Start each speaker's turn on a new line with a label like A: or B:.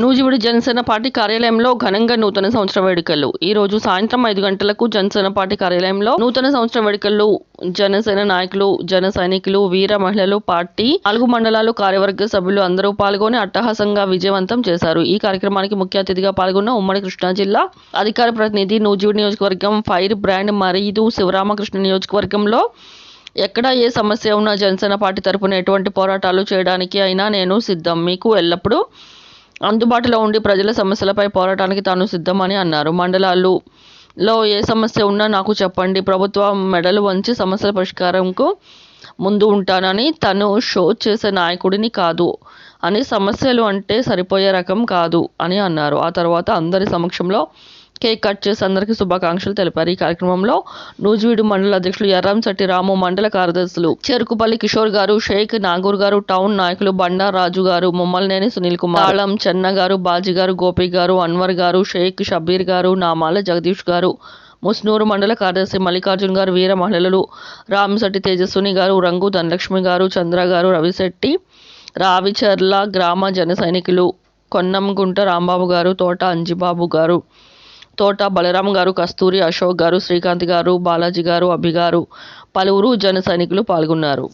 A: Nuzvid Janasena party కార్యాలయంలో ఘనంగా నూతన సంవత్సర వేడుకలు. ఈ రోజు సాయంత్రం ఐదు గంటలకు జనసేన పార్టీ కార్యాలయంలో నూతన సంవత్సర వేడుకలు. జనసేన నాయకులు జన సైనికులు వీర మహిళలు పార్టీ నాలుగు మండలాలు కార్యవర్గ సభ్యులు అందరూ పాల్గొని అట్టహాసంగా విజయవంతం చేశారు. ఈ కార్యక్రమానికి ముఖ్య అతిథిగా పాల్గొన్న ఉమ్మడి కృష్ణా జిల్లా అధికార ప్రతినిధి నూజివీడు నియోజకవర్గం ఫైర్ బ్రాండ్ మరీదు శివరామకృష్ణ నియోజకవర్గంలో ఎక్కడ ఏ సమస్య ఉన్నా జనసేన పార్టీ తరపున ఎటువంటి పోరాటాలు చేయడానికి అయినా నేను సిద్ధం. మీకు ఎల్లప్పుడూ అందుబాటులో ఉండి ప్రజల సమస్యలపై పోరాటానికి తాను సిద్ధమని అన్నారు. మండలాలు లో ఏ సమస్య ఉన్నా నాకు చెప్పండి. ప్రభుత్వం మెడలు వంచి సమస్యల పరిష్కారంకు ముందు ఉంటానని తను షో చేసే నాయకుడిని కాదు అని సమస్యలు అంటే సరిపోయే రకం కాదు అని అన్నారు. ఆ తర్వాత అందరి సమక్షంలో కేక్ కట్ చేసి అందరికీ శుభాకాంక్షలు తెలిపారు. ఈ కార్యక్రమంలో నూజివీడు మండల అధ్యక్షులు ఎర్రంశెట్టి రాము మండల కార్యదర్శులు చెరుకుపల్లి కిషోర్ గారు షేక్ నాగూర్ గారు టౌన్ నాయకులు బండా రాజు గారు ముమ్మలనేని సునీల్ కుమార్ తాళం చెన్న గారు బాజీ గారు గోపి గారు అన్వర్ గారు షేక్ షబీర్ గారు నామాల జగదీష్ గారు ముస్నూరు మండల కార్యదర్శి మల్లికార్జున్ గారు వీర మహిళలు రామశెట్టి తేజస్విని గారు రంగు ధనలక్ష్మి గారు చంద్ర గారు రవిశెట్టి రావిచర్ల గ్రామ జన సైనికులు కొన్నంగుంట రాంబాబు గారు తోట అంజిబాబు గారు తోట బలరాం గారు కస్తూరి అశోక్ గారు శ్రీకాంత్ గారు బాలాజీ గారు అభి గారు పలువురు జన సైనికులు పాల్గొన్నారు.